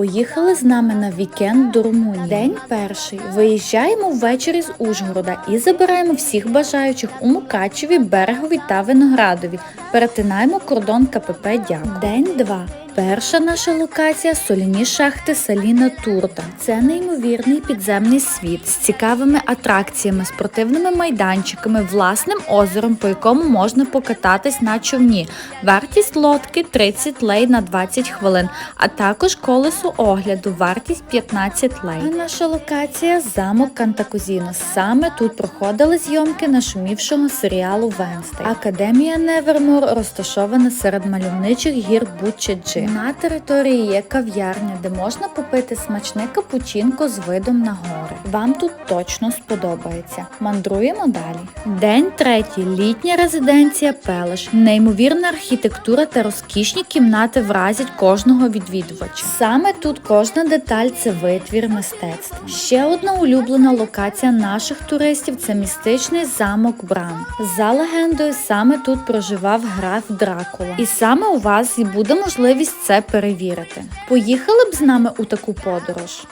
Поїхали з нами на вікенд до Румунії. День перший. Виїжджаємо ввечері з Ужгорода і забираємо всіх бажаючих у Мукачеві, Берегові та Виноградові. Перетинаємо кордон КПП Дяк. День 2. Перша наша локація соляні шахти Саліна Турта. Це неймовірний підземний світ з цікавими атракціями, спортивними майданчиками, власним озером, по якому можна покататись на човні. Вартість лодки 30 лей на 20 хвилин, а також колесо огляду, вартість 15 лей. Наша локація замок Кантакузіно. Саме тут проходили зйомки нашумівшого серіалу Венстей. Академія Невермор розташована серед мальовничих гір Бучеджи. На території є кав'ярня, де можна попити смачне капучинко з видом на гори. Вам тут точно сподобається. Мандруємо далі. День третій. Літня резиденція Пелеш. Неймовірна архітектура та розкішні кімнати вразять кожного відвідувача. Саме тут кожна деталь це витвір мистецтва. Ще одна улюблена локація наших туристів це містичний замок Бран. За легендою, саме тут проживав граф Дракула. І саме у вас і буде можливість це перевірити. Поїхали б з нами у таку подорож.